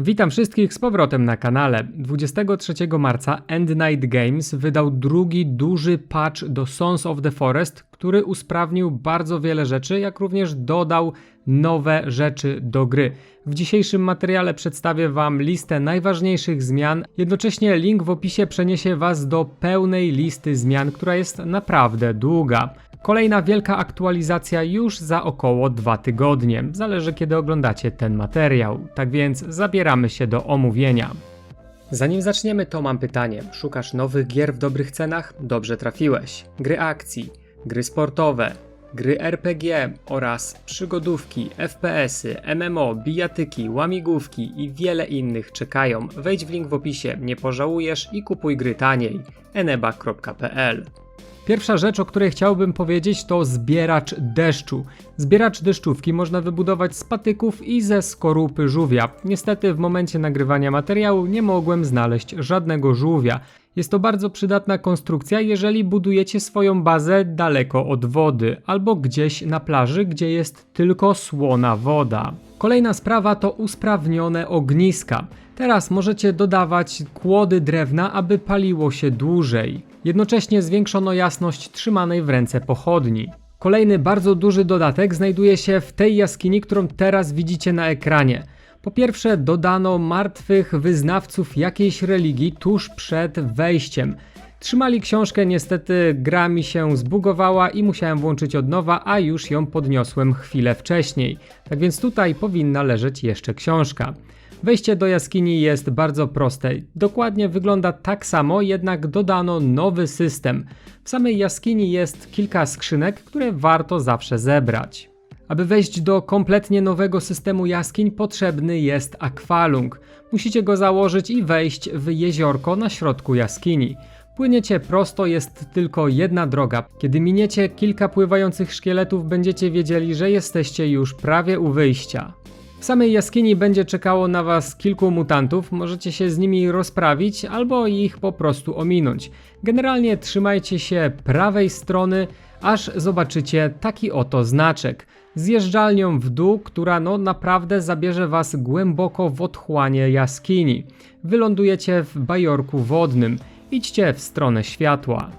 Witam wszystkich z powrotem na kanale. 23 marca End Night Games wydał drugi duży patch do Sons of the Forest, który usprawnił bardzo wiele rzeczy, jak również dodał nowe rzeczy do gry. W dzisiejszym materiale przedstawię Wam listę najważniejszych zmian, jednocześnie link w opisie przeniesie Was do pełnej listy zmian, która jest naprawdę długa. Kolejna wielka aktualizacja już za około dwa tygodnie. Zależy kiedy oglądacie ten materiał. Tak więc zabieramy się do omówienia. Zanim zaczniemy, to mam pytanie. Szukasz nowych gier w dobrych cenach? Dobrze trafiłeś. Gry akcji, gry sportowe, gry RPG oraz przygodówki, FPS-y, MMO, bijatyki, łamigłówki i wiele innych czekają. Wejdź w link w opisie, nie pożałujesz i kupuj gry taniej. eneba.pl Pierwsza rzecz, o której chciałbym powiedzieć, to zbieracz deszczu. Zbieracz deszczówki można wybudować z patyków i ze skorupy żółwia. Niestety w momencie nagrywania materiału nie mogłem znaleźć żadnego żółwia. Jest to bardzo przydatna konstrukcja, jeżeli budujecie swoją bazę daleko od wody albo gdzieś na plaży, gdzie jest tylko słona woda. Kolejna sprawa to usprawnione ogniska. Teraz możecie dodawać kłody drewna, aby paliło się dłużej. Jednocześnie zwiększono jasność trzymanej w ręce pochodni. Kolejny bardzo duży dodatek znajduje się w tej jaskini, którą teraz widzicie na ekranie. Po pierwsze, dodano martwych wyznawców jakiejś religii tuż przed wejściem. Trzymali książkę, niestety gra mi się zbugowała i musiałem włączyć od nowa, a już ją podniosłem chwilę wcześniej. Tak więc tutaj powinna leżeć jeszcze książka. Wejście do jaskini jest bardzo proste. Dokładnie wygląda tak samo, jednak dodano nowy system. W samej jaskini jest kilka skrzynek, które warto zawsze zebrać. Aby wejść do kompletnie nowego systemu jaskiń potrzebny jest akwalung. Musicie go założyć i wejść w jeziorko na środku jaskini. Płyniecie prosto, jest tylko jedna droga. Kiedy miniecie kilka pływających szkieletów, będziecie wiedzieli, że jesteście już prawie u wyjścia. W samej jaskini będzie czekało na Was kilku mutantów, możecie się z nimi rozprawić albo ich po prostu ominąć. Generalnie trzymajcie się prawej strony, aż zobaczycie taki oto znaczek. Zjeżdżalnią w dół, która no naprawdę zabierze Was głęboko w otchłanie jaskini. Wylądujecie w bajorku wodnym. Idźcie w stronę światła.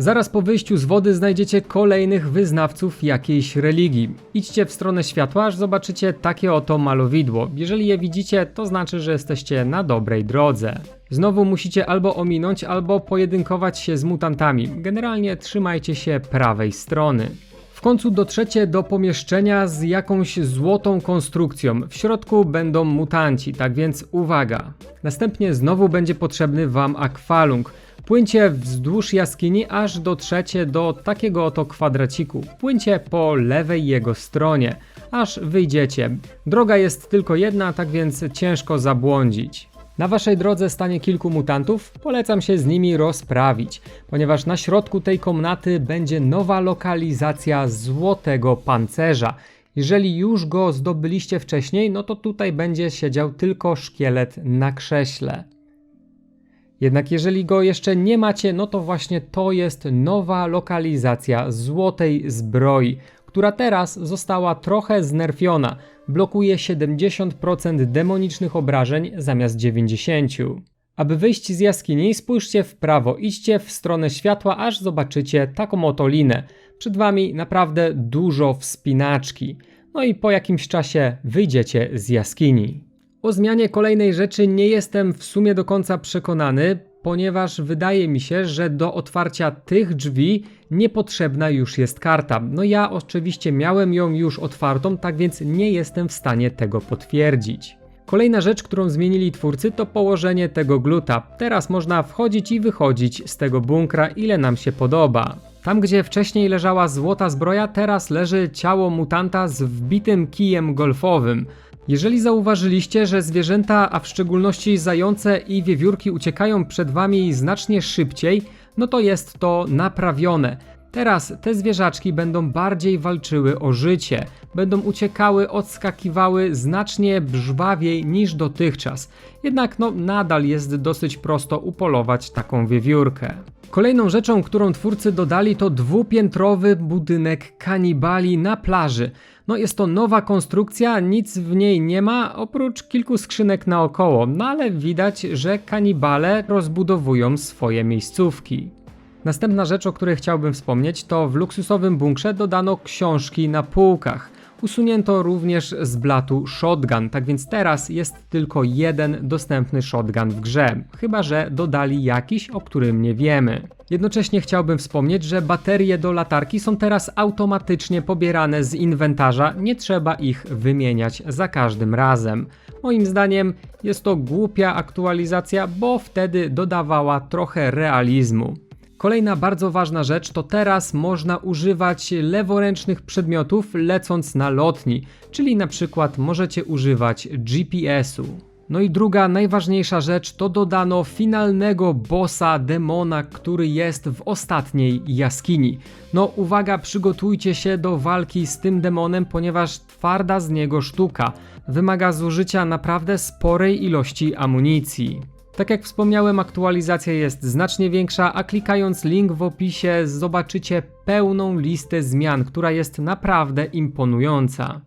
Zaraz po wyjściu z wody znajdziecie kolejnych wyznawców jakiejś religii. Idźcie w stronę światła, aż zobaczycie takie oto malowidło. Jeżeli je widzicie, to znaczy, że jesteście na dobrej drodze. Znowu musicie albo ominąć, albo pojedynkować się z mutantami. Generalnie trzymajcie się prawej strony. W końcu dotrzecie do pomieszczenia z jakąś złotą konstrukcją. W środku będą mutanci, tak więc uwaga. Następnie znowu będzie potrzebny Wam akwalung. Płyńcie wzdłuż jaskini, aż dotrzecie do takiego oto kwadraciku. Płyńcie po lewej jego stronie, aż wyjdziecie. Droga jest tylko jedna, tak więc ciężko zabłądzić. Na waszej drodze stanie kilku mutantów, polecam się z nimi rozprawić, ponieważ na środku tej komnaty będzie nowa lokalizacja złotego pancerza. Jeżeli już go zdobyliście wcześniej, no to tutaj będzie siedział tylko szkielet na krześle. Jednak jeżeli go jeszcze nie macie, no to właśnie to jest nowa lokalizacja złotej zbroi, która teraz została trochę znerfiona. Blokuje 70% demonicznych obrażeń zamiast 90%. Aby wyjść z jaskini, spójrzcie w prawo, idźcie w stronę światła, aż zobaczycie taką oto linę. Przed wami naprawdę dużo wspinaczki. No i po jakimś czasie wyjdziecie z jaskini. O zmianie kolejnej rzeczy nie jestem w sumie do końca przekonany, ponieważ wydaje mi się, że do otwarcia tych drzwi niepotrzebna już jest karta. No ja oczywiście miałem ją już otwartą, tak więc nie jestem w stanie tego potwierdzić. Kolejna rzecz, którą zmienili twórcy, to położenie tego gluta. Teraz można wchodzić i wychodzić z tego bunkra, ile nam się podoba. Tam, gdzie wcześniej leżała złota zbroja, teraz leży ciało mutanta z wbitym kijem golfowym. Jeżeli zauważyliście, że zwierzęta, a w szczególności zające i wiewiórki uciekają przed wami znacznie szybciej, no to jest to naprawione. Teraz te zwierzaczki będą bardziej walczyły o życie, będą uciekały, odskakiwały znacznie żwawiej niż dotychczas. Jednak no nadal jest dosyć prosto upolować taką wiewiórkę. Kolejną rzeczą, którą twórcy dodali, to dwupiętrowy budynek kanibali na plaży. No jest to nowa konstrukcja, nic w niej nie ma, oprócz kilku skrzynek naokoło, no ale widać, że kanibale rozbudowują swoje miejscówki. Następna rzecz, o której chciałbym wspomnieć, to w luksusowym bunkrze dodano książki na półkach. Usunięto również z blatu shotgun, tak więc teraz jest tylko jeden dostępny shotgun w grze, chyba że dodali jakiś, o którym nie wiemy. Jednocześnie chciałbym wspomnieć, że baterie do latarki są teraz automatycznie pobierane z inwentarza, nie trzeba ich wymieniać za każdym razem. Moim zdaniem jest to głupia aktualizacja, bo wtedy dodawała trochę realizmu. Kolejna bardzo ważna rzecz to teraz można używać leworęcznych przedmiotów lecąc na lotni, czyli na przykład możecie używać GPS-u. No i druga najważniejsza rzecz to dodano finalnego bossa demona, który jest w ostatniej jaskini. No uwaga, przygotujcie się do walki z tym demonem, ponieważ twarda z niego sztuka. Wymaga zużycia naprawdę sporej ilości amunicji. Tak jak wspomniałem, aktualizacja jest znacznie większa, a klikając link w opisie zobaczycie pełną listę zmian, która jest naprawdę imponująca.